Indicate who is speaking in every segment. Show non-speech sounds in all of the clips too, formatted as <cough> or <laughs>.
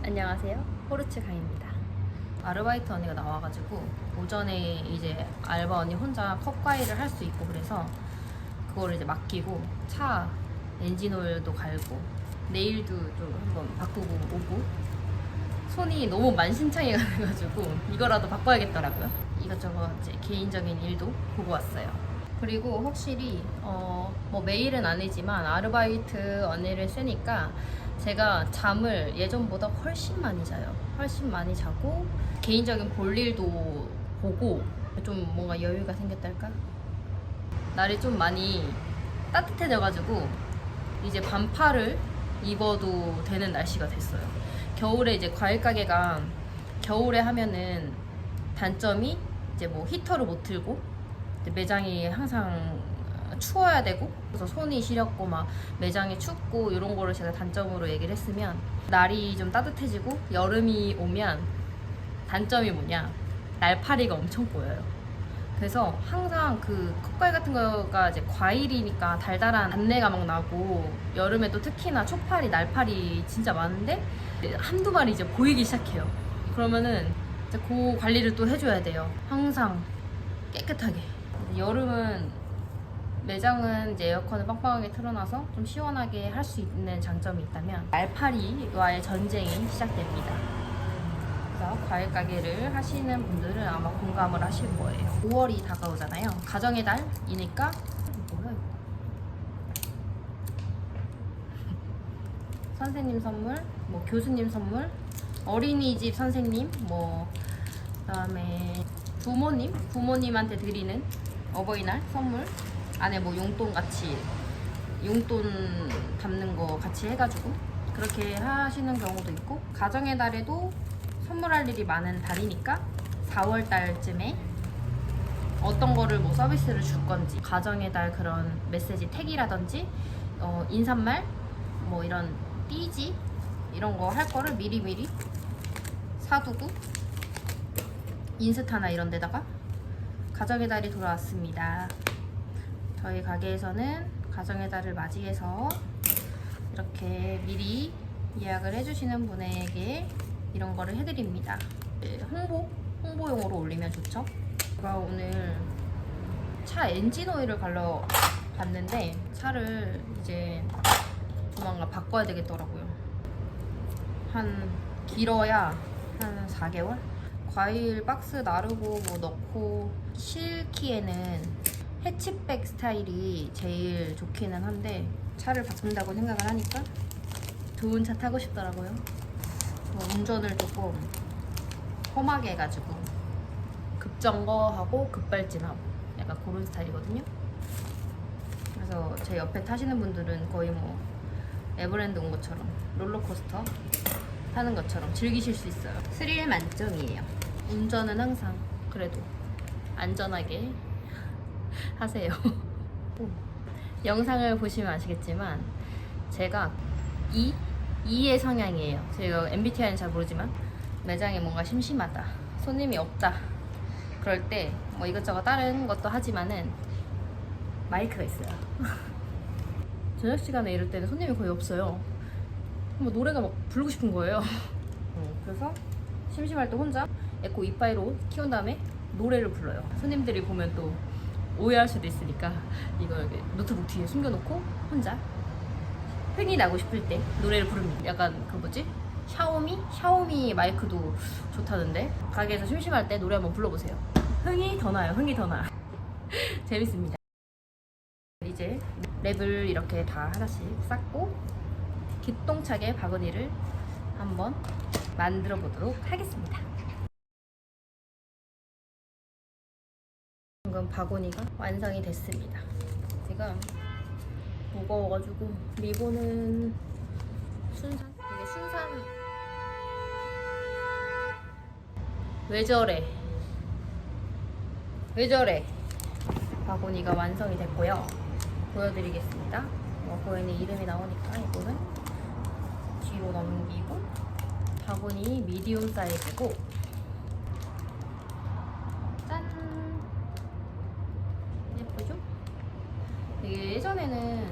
Speaker 1: 안녕하세요. 포르츠 강입니다. 아르바이트 언니가 나와가지고 오전에 이제 알바 언니 혼자 컵 과일을 할 수 있고 그래서 그거를 이제 맡기고 차 엔진 오일도 갈고 네일도 좀 한번 바꾸고 오고 손이 너무 만신창이가 돼가지고 이거라도 바꿔야겠더라고요. 이것저것 이제 개인적인 일도 보고 왔어요. 그리고 확실히 어, 뭐 매일은 아니지만 아르바이트 언니를 쓰니까 제가 잠을 예전보다 훨씬 많이 자요. 훨씬 많이 자고 개인적인 볼일도 보고 좀 뭔가 여유가 생겼달까? 날이 좀 많이 따뜻해져가지고 이제 반팔을 입어도 되는 날씨가 됐어요. 겨울에 이제 과일 가게가 겨울에 하면은 단점이 이제 뭐 히터를 못 틀고 매장이 항상 추워야 되고 그래서 손이 시렵고 막 매장이 춥고 이런 거를 제가 단점으로 얘기를 했으면 날이 좀 따뜻해지고 여름이 오면 단점이 뭐냐 날파리가 엄청 보여요. 그래서 항상 그 컵과일 같은 거가 이제 과일이니까 달달한 단내가 막 나고 여름에 또 특히나 초파리, 날파리 진짜 많은데 한두 마리 이제 보이기 시작해요. 그러면은 이제 그 관리를 또 해줘야 돼요. 항상 깨끗하게. 여름은 매장은 이제 에어컨을 빵빵하게 틀어놔서 좀 시원하게 할 수 있는 장점이 있다면 날파리와의 전쟁이 시작됩니다. 그래서 과일 가게를 하시는 분들은 아마 공감을 하실 거예요. 5월이 다가오잖아요. 가정의 달이니까? 선생님 선물, 뭐 교수님 선물, 어린이집 선생님, 뭐 그다음에 부모님, 부모님한테 드리는 어버이날 선물 안에 뭐 용돈 같이 용돈 담는 거 같이 해가지고 그렇게 하시는 경우도 있고 가정의 달에도 선물할 일이 많은 달이니까 4월 달쯤에 어떤 거를 뭐 서비스를 줄 건지 가정의 달 그런 메시지 택이라든지 어, 인사말 뭐 이런 띠지 이런 거 할 거를 미리미리 사두고 인스타나 이런 데다가 가정의 달이 돌아왔습니다. 저희 가게에서는 가정의 달을 맞이해서 이렇게 미리 예약을 해주시는 분에게 이런 거를 해드립니다. 네, 홍보? 홍보용으로 올리면 좋죠? 제가 오늘 차 엔진 오일을 갈러 갔는데 차를 이제 조만간 바꿔야 되겠더라고요. 한 길어야 한 4개월? 과일 박스 나르고 뭐 넣고 실기에는 해치백 스타일이 제일 좋기는 한데 차를 바꾼다고 생각을 하니까 좋은 차 타고 싶더라고요. 뭐 운전을 조금 험하게 해가지고 급정거하고 급발진하고 약간 그런 스타일이거든요. 그래서 제 옆에 타시는 분들은 거의 뭐 에버랜드 온 것처럼 롤러코스터 타는 것처럼 즐기실 수 있어요. 스릴 만점이에요. 운전은 항상 그래도 안전하게 하세요. <laughs> 영상을 보시면 아시겠지만 제가 E? E의 성향이에요. 제가 MBTI는 잘 모르지만 매장에 뭔가 심심하다, 손님이 없다 그럴 때 뭐 이것저것 다른 것도 하지만은 마이크가 있어요. <laughs> 저녁 시간에 이럴 때는 손님이 거의 없어요. 뭐 노래가 막 부르고 싶은 거예요. <laughs> 어, 그래서 심심할 때 혼자 에코 이빠이로 키운 다음에 노래를 불러요. 손님들이 보면 또 오해할 수도 있으니까 이거 이렇게 노트북 뒤에 숨겨놓고 혼자 흥이 나고 싶을 때 노래를 부릅니다. 약간 그 뭐지? 샤오미? 샤오미 마이크도 좋다는데 가게에서 심심할 때 노래 한번 불러보세요. 흥이 더 나요. 흥이 더 나. <laughs> 재밌습니다. 이제 랩을 이렇게 다 하나씩 쌓고 기똥차게 바구니를 한번 만들어 보도록 하겠습니다. 방금 바구니가 완성이 됐습니다. 지금 무거워가지고 리본은 순산 이게 순산. 왜 저래? 왜 저래? 바구니가 완성이 됐고요. 보여드리겠습니다. 뭐 보이는 이름이 나오니까 이거는 뒤로 넘기고 바구니 미디움 사이즈고 예전에는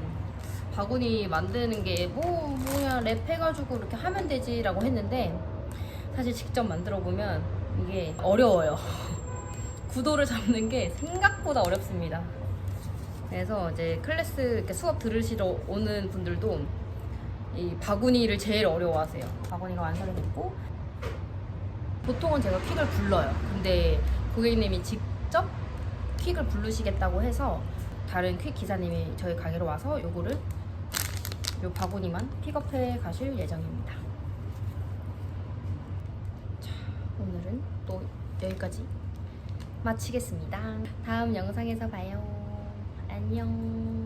Speaker 1: 바구니 만드는 게 뭐 뭐야 랩 해가지고 이렇게 하면 되지 라고 했는데 사실 직접 만들어 보면 이게 어려워요. <laughs> 구도를 잡는 게 생각보다 어렵습니다. 그래서 이제 클래스 이렇게 수업 들으시러 오는 분들도 이 바구니를 제일 어려워하세요. 바구니가 완성이 됐고 보통은 제가 퀵을 불러요. 근데 고객님이 직접 퀵을 부르시겠다고 해서 다른 퀵 기사님이 저희 가게로 와서 요거를 요 바구니만 픽업해 가실 예정입니다. 자, 오늘은 또 여기까지 마치겠습니다. 다음 영상에서 봐요. 안녕.